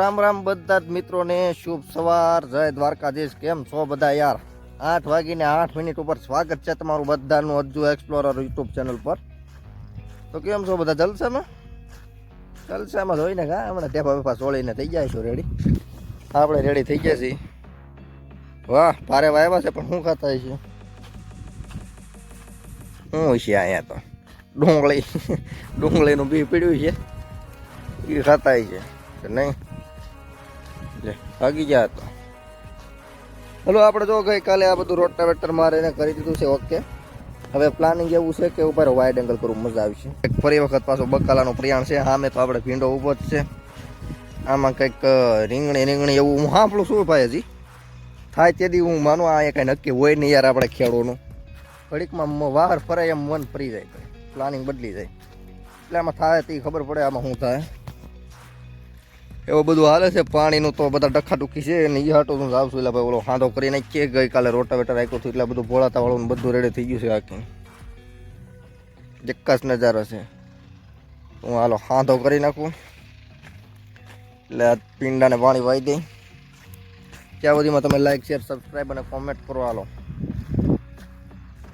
રામ રામ બધા જ મિત્રોને શુભ સવાર. જય દ્વારકાધીશ. કેમ છો બધા યાર? આઠ વાગીને આઠ મિનિટ ઉપર સ્વાગત છે તમારું બધાનું અજુ એક્સપ્લોરર યુટ્યુબ ચેનલ પર. તો કેમ છો બધા? જલસામાં? જલસામાં જોઈને કા હમણાં ટેપા બેપા સોળીને થઈ જાય છું રેડી આપણે રેડી થઈ ગયા છીએ. વાહ, ભારે વાયવા છે, પણ શું ખાતા છે શું છે અહીંયા તો? ડુંગળી. ડુંગળીનું બી પીડ્યું છે. એ ખાતા છે કે નહીં? લે, ભાગી ગયા તો. હલો, આપણે જો ગઈકાલે આ બધું રોટાવેટર મારીને કરી દીધું છે ઓકે હવે પ્લાનિંગ એવું છે કે ઉપર વાઇડ એંગલ કરવું, મજા આવશે એક ફરી વખત પાછો બકાલાનું પ્રયાણ છે સામે તો આપણે ભીંડો ઊભો જ છે. આમાં કંઈક રીંગણી રીંગણી એવું હું સાંભળું શું ભાઈ હજી થાય તેથી હું માનું, આ કાંઈ નક્કી હોય નહીં યાર આપણે ખેડૂનું. ઘડીકમાં વાહર ફરાય એમ મન ફરી જાય. પ્લાનિંગ બદલી જાય. એટલે આમાં થાય તે ખબર પડે આમાં શું થાય. એવું બધું હાલે છે. પાણીનું તો બધા ડખાડુકી છે અને એ હાટો હું આવશું એટલે ભાઈ ઓલો હાંધો કરીને કે ગઈકાલે રોટાવેટર રાખ્યો હતું, એટલે બધું ભોળાતા વાળું બધું રેડી થઈ ગયું છે આખી જક્કાસ નજારો છે. હું હાલો હાંધો કરી નાખું. એટલે પીંડાને પાણી વાઈ દઈ. ત્યાં સુધીમાં તમે લાઈક શેર સબસ્ક્રાઈબ અને કોમેન્ટ કરો હાલો.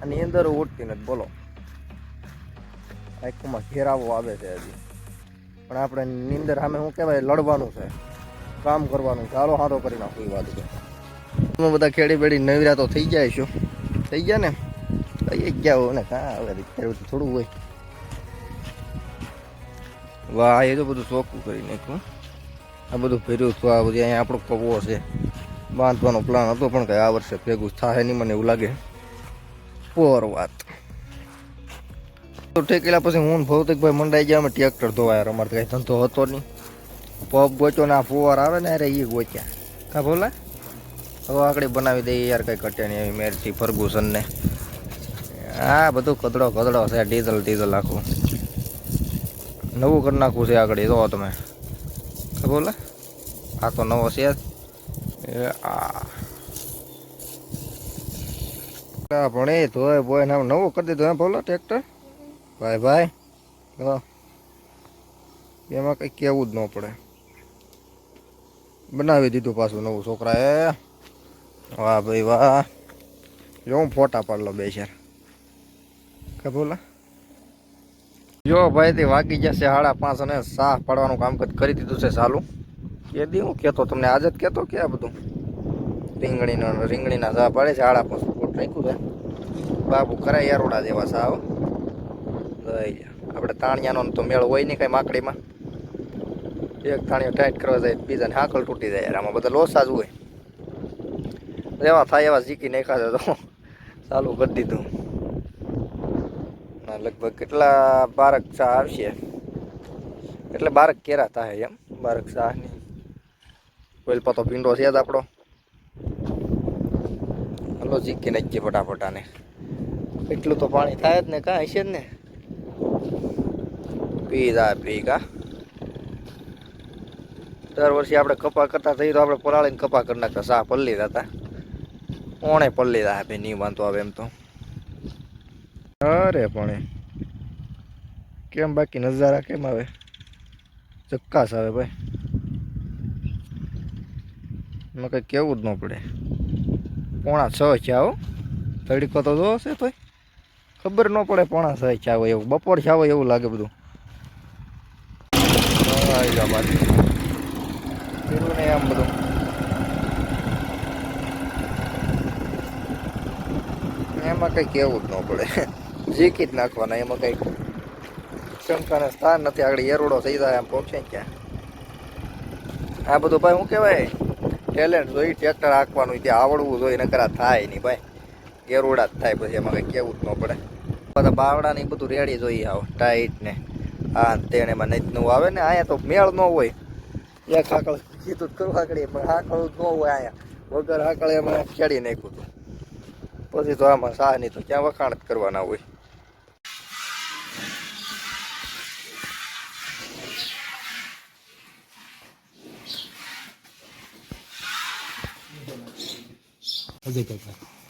આની અંદર ઉઠતી નથી, બોલો. આંખોમાં ઘેરાવો આવે છે હજી. પણ આપણે નીંદર સામે શું કહેવાય, લડવાનું છે. કામ કરવાનું ચાલો સારો કરી નાખો, એ વાત તમે બધા ખેડી બેડી નવરા તો થઈ જાય છું થઈ ગયા ને? થઈ ગયા હો ને. કાં હવે અત્યારે થોડું હોય. વાહ એ તો બધું ચોખ્ખું કરી નાખ્યું. આ બધું ફેર્યું હતું. આ બધી અહીંયા આપણો કવો છે. બાંધવાનો પ્લાન હતો પણ કંઈ આ વર્ષે ભેગું થાય નહીં, મને એવું લાગે. પોર વાત. તો ઠેકેલા પછી હું ભૌતિકભાઈ મંડાઈ ગયા, અમે ટ્રેક્ટર ધોવા યાર, અમારે કંઈ ધંધો હતો નહીં. પગ ગોચો ને આ ફુવાર આવે ને અરે એ ગોચ્યા. કા બોલા હવે આકડી બનાવી દઈએ યાર, કંઈ કટે નહીં એવી મેરથી ફર્ગુસન ને. હા બધું કદડો કદડો છે, ડીઝલ ડીઝલ આખું. નવું કરી નાખવું છે આગળ જો તમે. બોલા આ તો નવો છે ભણે આ. આ ધોય બોય નવું કરી દીધું એમ બોલો ટ્રેક્ટર? ભાઈ ભાઈ હા એમાં કંઈ કહેવું જ ન પડે. બનાવી દીધું પાછું નવું છોકરાએ. વાહ, ભાઈ, વાહ. જો હું ફોટા પાડલો બે ચાર. કે બોલા? જો, ભાઈ, તે વાગી જશે સાડા પાંચ અને સાહ પાડવાનું કામકાજ કરી દીધું છે ચાલુ. કે દી હું કહેતો, તમને આજે જ કહેતો કે આ બધું? રીંગણીનો, રીંગણીના સાહ પાડે છે સાડા પાંચ ફૂટ રાખ્યું છે. બાબુ કરાય યારોડા જેવા જા આપણે તાણિયાનો તો મેળો હોય નહીં કાંઈ માકડીમાં. એક તાણીઓ ટાઈટ કરવા જાય, બીજાને હાકલ તૂટી જાય આમાં બધા લોસા જ હોય. એવા થાય એવા શીખી નાખ્યા તો ચાલુ કરી દીધું. લગભગ કેટલા બારક શાહ આવશે. એટલે બારક કેરા થાય એમ, બારક શાહની. કોઈ પતો ભીંડો છે જ આપણો. હલો, ઝીકી નાખીએ ફટાફટાને એટલું તો પાણી થાય જ ને, કાંઈ હશે જ ને. પી જા દર વર્ષે આપણે કપા કરતા થઈ તો આપણે પલાળીને કપા કરી નાખતા. સા પલ્લી હતા ઓણે પલ્લી હતા ભાઈ, નહીં વાંધો આવે એમ તો. અરે પણ. કેમ બાકી નજારા કેમ આવે? ચક્કાસ આવે ભાઈ. એમાં કંઈ કેવું જ ન પડે. પોણા છ છે આવો તડકો તો જોશે તોય. ખબર ન પડે પોણા છ આવે એવું. બપોર આવે એવું લાગે બધું. જાઓ બાજુ કર્યું ને આમ બધું. એમાં કંઈ કેવું જ ન પડે. ઝીકી જ નાખવાના, એમાં કંઈક શંકાને સ્થાન નથી. આગળ એરોડો થઈ જાય એમ પહોંચે ક્યાં? આ બધું ભાઈ શું કહેવાય? ટેલેન્ટ જોઈ ટ્રેક્ટર હાંકવાનું ત્યાં આવડવું જોઈએ નકર આ થાય નહીં ભાઈ. એરોડા જ થાય, પછી એમાં કંઈ કેવું જ ન પડે. બધા બાવડા ને બધું રેડી જોઈએ આવ ટાઈટ ને. આ તેને એમાં નવું આવે ને અહીંયા તો મેળ ન હોય. એક હાકળ કીધું કરવા કરીએ પણ હાકળું ન હોય અહીંયા. વગર હાકળે અમે ખેડી નાખ્યું હતું પછી તો આમાં સાહ નહીં તો ક્યાં વખાણ જ કરવાના હોય.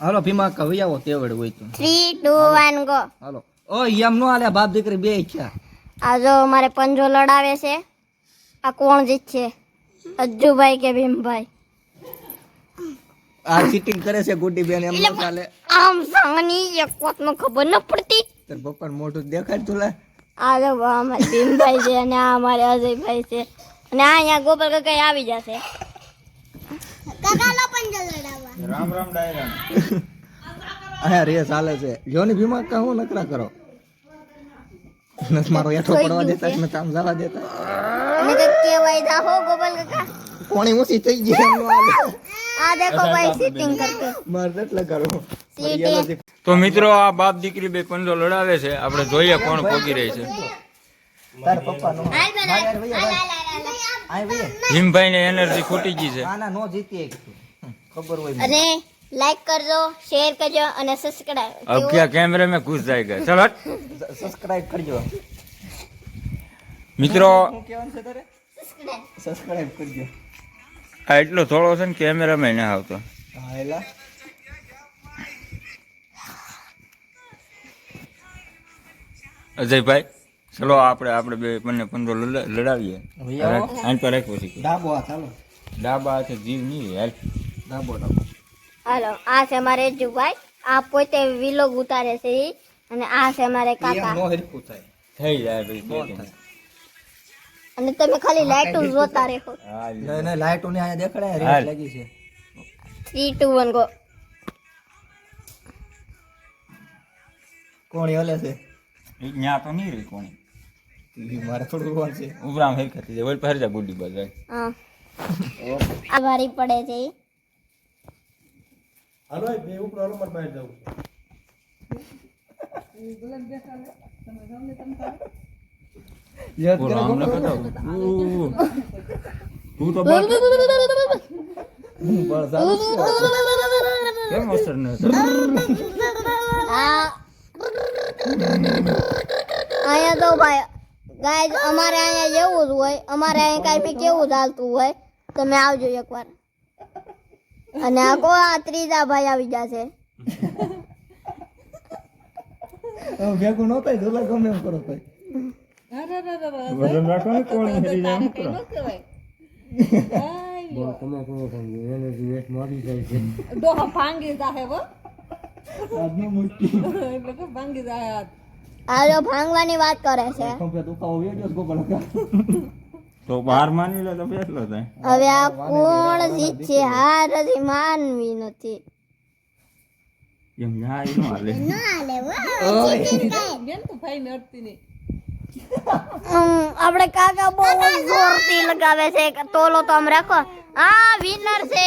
હાલો ભીમા કહી આવો તેવડ હોય તો? થ્રી ટુ વન ગો હાલો. ઓ એમ નો આલે બાપ દીકરી બે છે આ જો મારે પંજો લડાવે છે. આ કોણ જીતશે? અજ્જુભાઈ કે ભીમભાઈ? આ ચીટિંગ કરે છે ગુડી બેન એમ ન ચાલે. આમ સાની એક વાત નો ખબર ન પડતી. તાર પપ્પાને મોઢું દેખાય તુલા. આ જો અમારે ભીમભાઈ છે અને આ અમારે અજયભાઈ છે. અને આ અહીંયા ગોપાલ કાકા આવી જશે. રામ રામ ડાયરા હા રે ચાલે છે. જોની ભીમા કા હું નકરા કરો? નથી મારો હેઠો પડવા દેતા નથી આમ જવા દેતા. અમે તો કેવાય દા હો ગોપાલ કાકા. કોણી ઊંચી થઈ ગઈ એમ આ દેખો ભાઈ સીટિંગ કરકે મારે એટલે કરવું તો મિત્રો આ બાપ દીકરી બે પંજો લડાવે છે. આપણે જોઈએ કોણ પોગી રહી છે. તાર પપ્પા નો આય ભાઈ ભીમભાઈ ને એનર્જી ખૂટી ગઈ છે. આના નો જીતી એક ખબર હોય અને લાઈક કરજો શેર કરજો અને સબસ્ક્રાઇબ अब क्या कैमरे में घुस जाएगा चलो हट। સબસ્ક્રાઇબ કરજો મિત્રો શું કહેવાનું છે તારે સબસ્ક્રાઇબ કરજો આ એટલો થોડો છે ને કેમેરામાં ના આવતો હા એલા અજયભાઈ ચલો આપણે આપણે બે બંને પંજો લડા- લડાવીએ ભૈયા આવો. આન પર રાખ્યો છે ડાબો હાથ હાલો ડાબા હાથે જીવ નહીં હાલ ડાબો ડાબો હાલો આ છે મારે જુભાઈ આ પોતે વિલોગ ઉતારે છે અને આ છે મારે કાકા. નો હરખું થાય. થઈ જાય ભાઈ નો. અને તમે ખાલી લાઈટો જોતા રહો. નહીં નહીં લાઈટો ને અહીંયા દેખાડે રેટ લાગી છે. થ્રી ટુ વન ગો કોણ હલે છે? ન્યા તો નહીં રહી કોણી. મારે થોડું રોન છે. ઉભરામ હેરખાતી જાય. ઓલ પર જા ગુડી બાજુ હા. આ ભારી પડે છે ઈ. યાદ ઓલો કરે આમ ગમે? નખો તો. ઉ. તું તો બાપ બળ ચાલુ છે. કેમ અસર ન આ અહીંયા તો ભાઈ ગાય અમારે અહીંયા જેવું જ હોય અમારે અહીંયા કાંઈ કેવું ચાલતું હોય તમે આવજો એકવાર અને આ કો આ ત્રીજા ભાઈ આવી જશે ભેગું ન થાય જોલા ગમે એમ કરો ભાઈ વજન રાખો કોણ હેરી જાય એમ કરો. ડોહા ભાંગી જાહે હો. આજનો મુઠ્ઠી એટલે કે ભાંગી જાહે આ જો ભાંગવાની વાત કરે છે. વેડ્યો ગોપાલ તો બહાર માની લે તો બેસલો થાય. હવે આ કોણ જીતશે હાર હજી માનવી નથી. એમ ના એ નો હાલે બેન તો ભાઈ ને નહીં. આપણે કાકા બહુ જોરથી લગાવે છે. તોલો તો આમ રાખો. આ વિનર છે.